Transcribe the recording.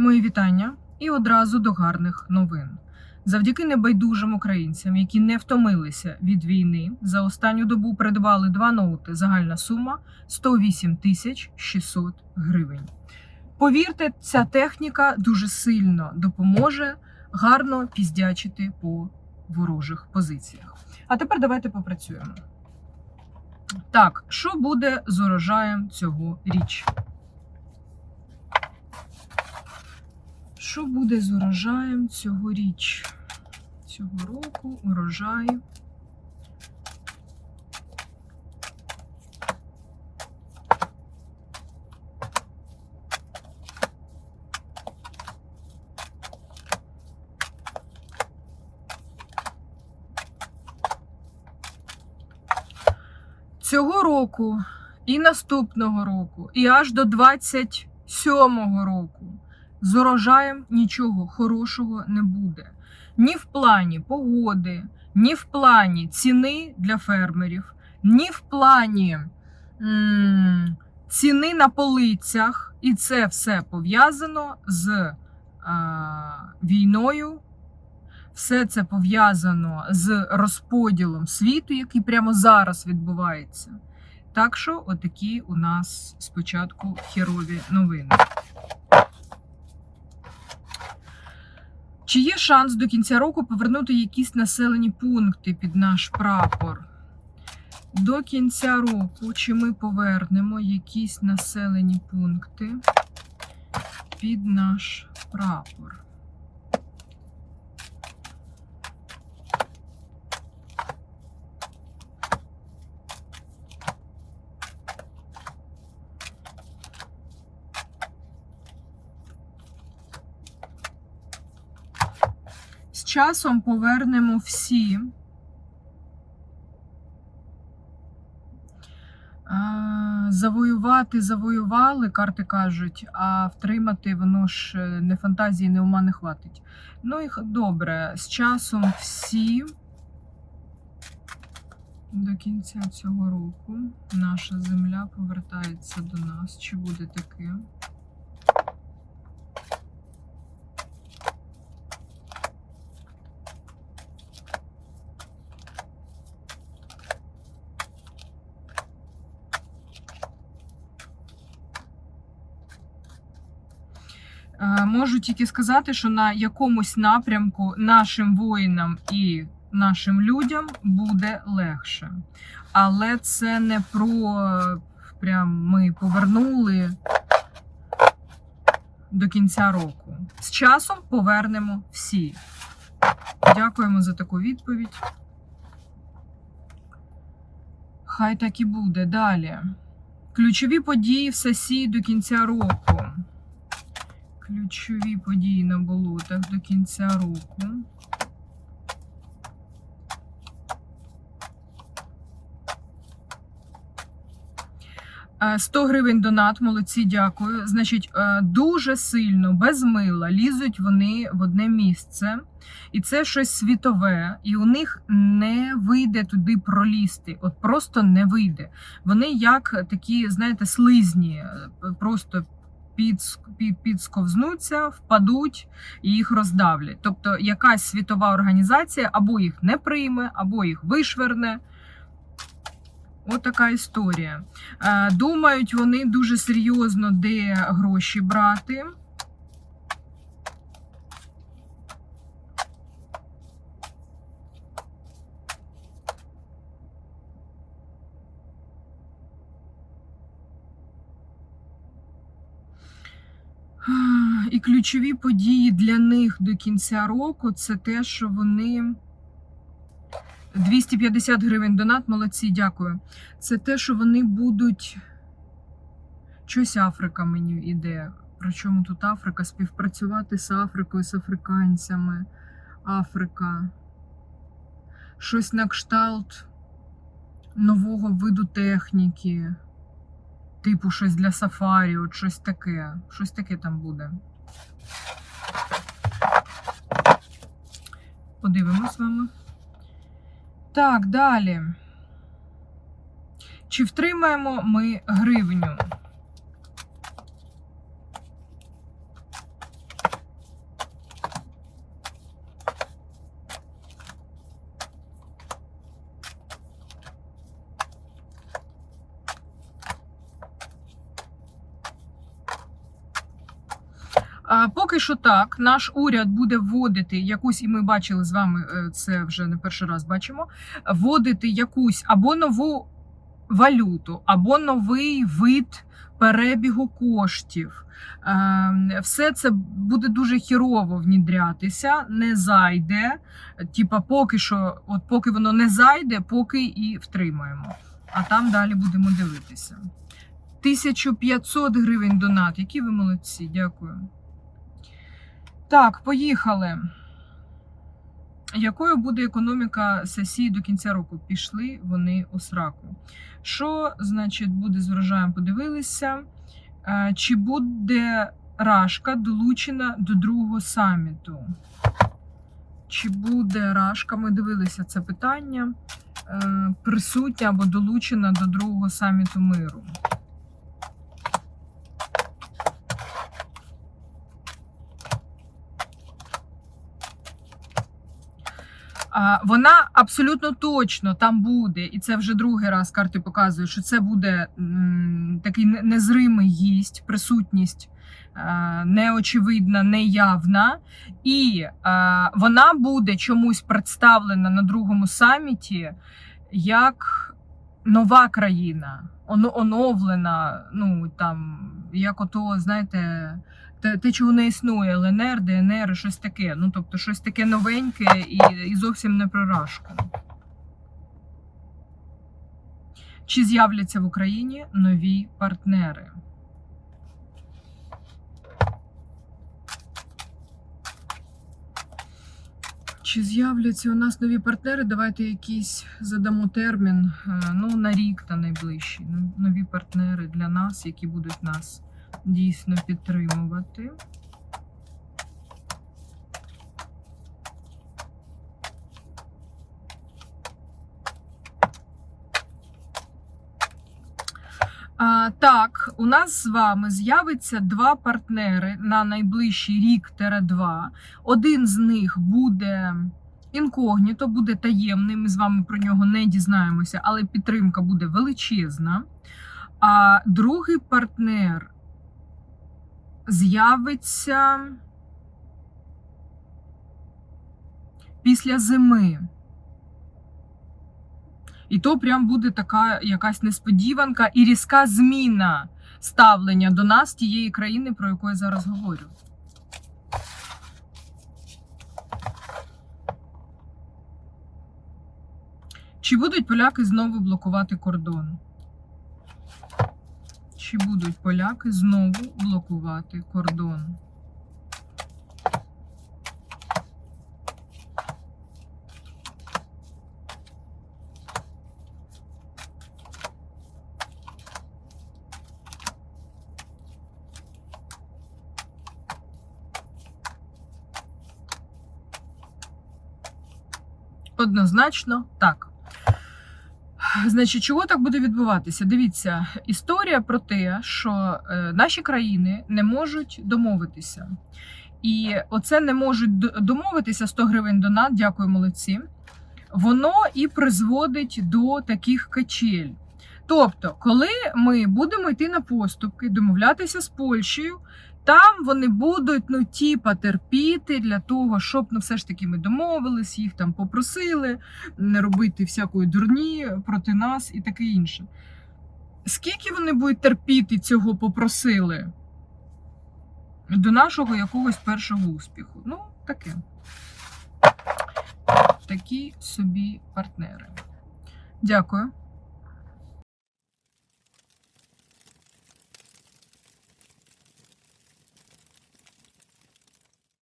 Мої вітання і одразу до гарних новин. Завдяки небайдужим українцям, які не втомилися від війни, за останню добу придбали два ноути. Загальна сума 108 тисяч 600 гривень. Повірте, ця техніка дуже сильно допоможе гарно піздячити по ворожих позиціях. А тепер давайте попрацюємо. Так, що буде з урожаєм цього річ? Що буде з урожаєм цьогоріч? Цього року урожай. Цього року і наступного року, і аж до 27-го року з урожаєм нічого хорошого не буде. Ні в плані погоди, ні в плані ціни для фермерів, ні в плані м, ціни на полицях. І це все пов'язано з а, війною. Все це пов'язано з розподілом світу, який прямо зараз відбувається. Так що, отакі у нас спочатку херові новини. Чи є шанс до кінця року повернути якісь населені пункти під наш прапор? До кінця року чи ми повернемо якісь населені пункти під наш прапор? Часом повернемо всі. Завоювати завоювали, карти кажуть, а втримати воно ж е, не фантазії, не ума не хватить. Ну і добре, з часом всі до кінця цього року наша земля повертається до нас. Чи буде таке? Можу тільки сказати, що на якомусь напрямку нашим воїнам і нашим людям буде легше. Але це не про е, прям ми повернули до кінця року. З часом повернемо всі. Дякуємо за таку відповідь. Хай так і буде. Далі. Ключові події в сесії до кінця року. Ключові події на болотах до кінця року. Е, 100 гривень донат, молодці, дякую. Значить, е, дуже сильно, без мила, лізуть вони в одне місце, і це щось світове, і у них не вийде туди пролізти. От просто не вийде. Вони як такі, знаєте, слизні, е, просто підсковзнуться, впадуть і їх роздавлять. Тобто якась світова організація або їх не прийме, або їх вишверне. От така історія. Е, Думають вони дуже серйозно, де гроші брати. І ключові події для них до кінця року це те, що вони 250 гривень донат, молодці, дякую. Це те, що вони будуть. Щось Африка мені іде. Причому тут Африка співпрацювати з Африкою, з африканцями. Африка. Щось на кшталт нового виду техніки. Типу щось для сафарі, от щось таке. Щось таке там буде. Подивимось вами. Так, далі. Чи втримаємо ми гривню? Поки що так, наш уряд буде вводити якусь, і ми бачили з вами е, це вже не перший раз бачимо. Вводити якусь або нову валюту, або новий вид перебігу коштів. Е, Все це буде дуже хірово внідрятися, не зайде. Типа, поки що, от поки воно не зайде, поки і втримаємо. А там далі будемо дивитися. 1500 гривень донат. Які ви молодці, дякую. Так, поїхали. Якою буде економіка сесії до кінця року? Пішли вони у сраку. Що, значить, буде з врожаєм? Подивилися. Е, Чи буде Рашка долучена до другого саміту? Чи буде Рашка? Ми дивилися це питання. е, Присутня або долучена до другого саміту миру. Вона абсолютно точно там буде, і це вже другий раз карти показують, що це буде такий незримий гість, присутність е, неочевидна, неявна, і е, вона буде чомусь представлена на другому саміті як нова країна, оновлена. Ну там як ото, знаєте. Те, те, чого не існує, ЛНР, ДНР, щось таке. Ну, тобто, щось таке новеньке і, і зовсім не про рашку. Чи з'являться в Україні нові партнери? Чи з'являться у нас нові партнери? Давайте якийсь задамо термін. е, Ну, на рік та найближчий. Ну, Нові партнери для нас, які будуть нас дійсно підтримувати. А, так, у нас з вами з'явиться два партнери на найближчий рік-два. Один з них буде інкогніто, буде таємний. Ми з вами про нього не дізнаємося, але підтримка буде величезна. А другий партнер з'явиться після зими. І то прям буде така якась несподіванка і різка зміна ставлення до нас тієї країни, про яку я зараз говорю. Чи будуть поляки знову блокувати кордон? Чи будуть поляки знову блокувати кордон? Однозначно так. Значить, чого так буде відбуватися? Дивіться, історія про те, що е, наші країни не можуть домовитися. І оце не можуть домовитися 100 гривень донат, дякую, молодці. Воно і призводить до таких качель. Тобто, коли ми будемо йти на поступки, домовлятися з Польщею, там вони будуть ну, типа терпіти для того, щоб ну, все ж таки ми домовились, їх там попросили не робити всякої дурні проти нас і таке інше. Скільки вони будуть терпіти цього попросили до нашого якогось першого успіху? Ну, таке. Такі собі партнери. Дякую.